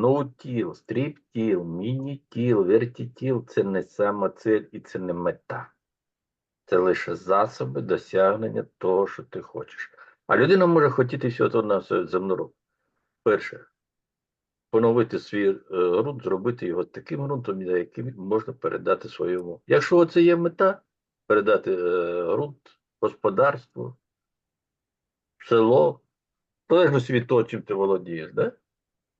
ноутіл, стріптіл, мінітіл, вертітіл це не самоцель і це не мета. Це лише засоби досягнення того, що ти хочеш. А людина може хотіти всього того на все земну року. Перше, поновити свій е, ґрунт, зробити його таким ґрунтом, на який можна передати своєму. Якщо це є мета, передати е, ґрунт, господарство, село, в залежності від того, чим ти володієш, да?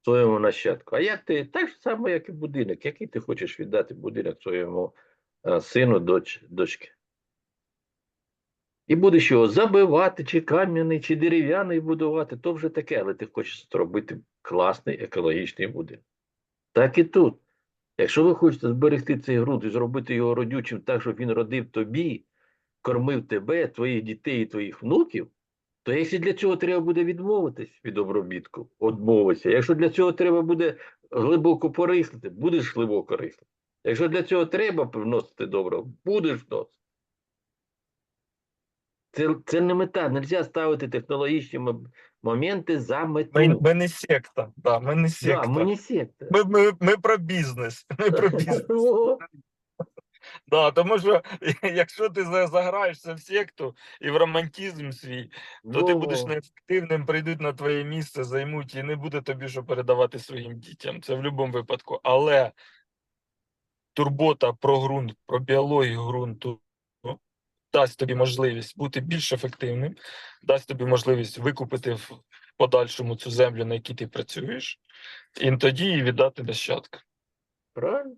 Своєму нащадку. А як ти так само, як і будинок, який ти хочеш віддати будинок своєму е, сину, доч, дочці? І будеш його забивати, чи кам'яний, чи дерев'яний будувати, то вже таке, але ти хочеш зробити класний екологічний будинок. Так і тут. Якщо ви хочете зберегти цей ґрунт і зробити його родючим так, щоб він родив тобі, кормив тебе, твоїх дітей і твоїх внуків, то якщо для цього треба буде відмовитись від обробітку, відмовитися. Якщо для цього треба буде глибоко порихлити, будеш глибоко рихлити. Якщо для цього треба вносити добро, будеш вносити. Це, це не мета. Нельзя ставити технологічні моменти за мету. Ми, ми не секта. Да, ми не секта. да, ми не секта. Ми, ми, ми про бізнес. Ми про бізнес. Да, тому що якщо ти заграєшся в секту і в романтизм свій, то ти будеш неефективним, прийдуть на твоє місце, займуть і не буде тобі що передавати своїм дітям. Це в будь-якому випадку. Але турбота про ґрунт, про біологію ґрунту ну, дасть тобі можливість бути більш ефективним, дасть тобі можливість викупити в подальшому цю землю, на якій ти працюєш, і тоді її віддати нащадкам. Правильно?